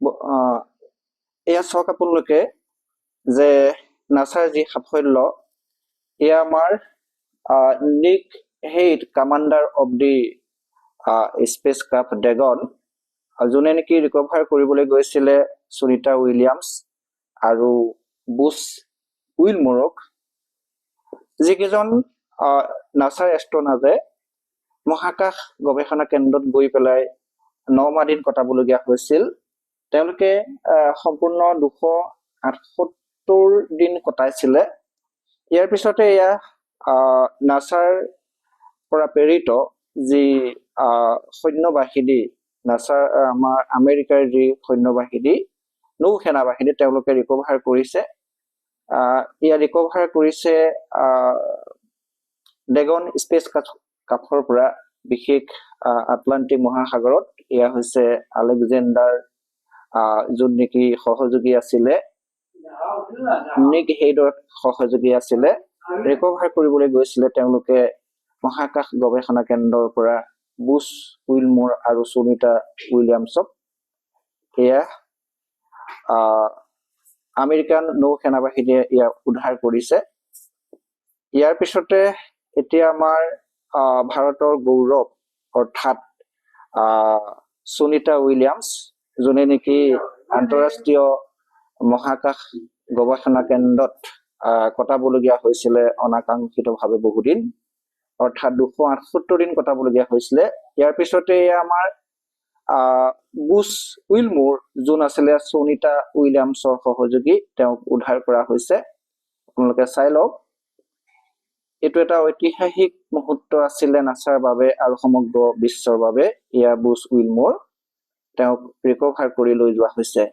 এয়া চাওক আপোনালোকে যে নাছাৰ যি সাফল্য এয়া আমাৰ Nick Hague commander of the spacecraft Dragon যোনে নেকি ৰিকভাৰ কৰিবলৈ গৈছিলে সুনিতা উইলিয়ামছ আৰু বুছ উইলমৰক। যিকেইজন নাছাৰ এষ্ট্ৰনাজে মহাকাশ গৱেষণা কেন্দ্ৰত গৈ পেলাই ন মাহ দিন কটাবলগীয়া হৈছিল। তেওঁলোকে সম্পূৰ্ণ দুশ আঠসত্তৰ দিন কটাইছিলে। ইয়াৰ পিছতে এয়া নাছাৰ পৰা প্ৰেৰিত যি আহ, সৈন্য বাহিনী নাছাৰ আহ, আমাৰ আমেৰিকাৰ যি সৈন্য বাহিনী নৌ সেনা বাহিনী তেওঁলোকে ৰিকভাৰ কৰিছে। এয়া ৰিকভাৰ কৰিছে ডেগন স্পেচ কাফৰ পৰা বিশেষ আটলান্টিক মহাসাগৰত। এয়া হৈছে আলেকজেণ্ডাৰ যোন নেকি সহযোগী আছিলে নিক হেইডৰ সহযোগী আছিলে ৰিকভাৰ কৰিবলৈ গৈছিলে তেওঁলোকে মহাকাশ গৱেষণা কেন্দ্ৰৰ পৰা বুছ উইলমোৰ আৰু সুনিতা উইলিয়ামছক। এয়া আমেৰিকান নৌ সেনা বাহিনীয়ে ইয়াক উদ্ধাৰ কৰিছে। ইয়াৰ পিছতে এতিয়া আমাৰ ভাৰতৰ গৌৰৱ অৰ্থাৎ সুনিতা উইলিয়ামছ যোনে নেকি আন্তঃৰাষ্ট্ৰীয় মহাকাশ গৱেষণা কেন্দ্ৰত কটাবলগীয়া হৈছিলে অনাকাংক্ষিতভাৱে বহুদিন। অৰ্থাৎ দুশ আঠসত্তৰ দিন কটাবলগীয়া হৈছিলে। ইয়াৰ পিছতে আমাৰ আহ, বুছ উইলমোৰ যোন আছিলে সুনিতা উইলিয়ামছৰ সহযোগী তেওঁক উদ্ধাৰ কৰা হৈছে। আপোনালোকে চাই লওক। এইটো এটা ঐতিহাসিক মুহূৰ্ত আছিলে নাছাৰ বাবে আৰু সমগ্ৰ বিশ্বৰ বাবে এয়া বুছ উইলমোৰ। তেওঁক ৰিকভাৰ কৰি লৈ যোৱা হৈছে।